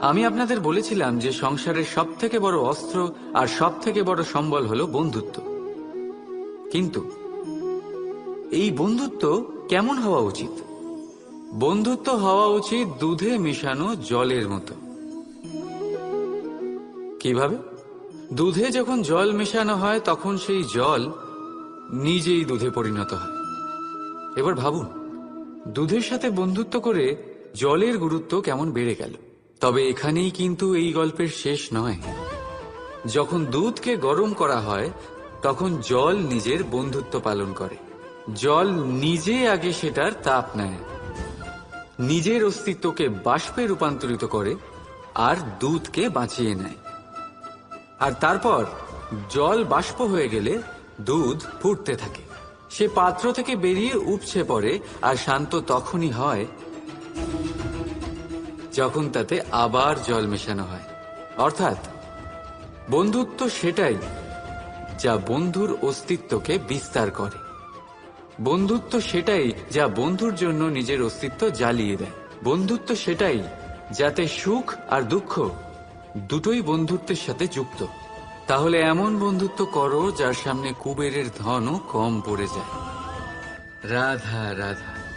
আমি আপনাদের বলেছিলাম যে সংসারের সব থেকে বড় অস্ত্র আর সব থেকে বড় সম্বল হলো বন্ধুত্ব। কিন্তু এই বন্ধুত্ব কেমন হওয়া উচিত? বন্ধুত্ব হওয়া উচিত দুধে মিশানো জলের মতো। কীভাবে? দুধে যখন জল মেশানো হয়, তখন সেই জল নিজেই দুধে পরিণত হয়। এবার ভাবুন, দুধের সাথে বন্ধুত্ব করে জলের গুরুত্ব কেমন বেড়ে গেল? তবে এখানেই কিন্তু এই গল্পের শেষ নয়। যখন দুধকে গরম করা হয়, তখন জল নিজের বন্ধুত্ব পালন করে। জল নিজে আগে সেটার তাপ নেয়। নিজের অস্তিত্বকে বাষ্পে রূপান্তরিত করে আর দুধকে বাঁচিয়ে নেয়। আর তারপর জল বাষ্প হয়ে গেলে দুধ ফুটতে থাকে। সে পাত্র থেকে বেরিয়ে উপচে পড়ে আর শান্ত তখনই হয় যখন তাতে আবার জল মেশানো হয়। অর্থাৎ, বন্ধুত্ব সেটাই যা বন্ধুর অস্তিত্বকে বিস্তার করে। বন্ধুত্ব সেটাই যা বন্ধুর জন্য নিজের অস্তিত্ব জ্বালিয়ে দেয়। বন্ধুত্ব সেটাই যাতে সুখ আর দুঃখ দুটোই বন্ধুত্বের সাথে যুক্ত। তাহলে এমন বন্ধুত্ব করো যার সামনে কুবেরের ধনও কম পড়ে যায়। রাধা রাধা।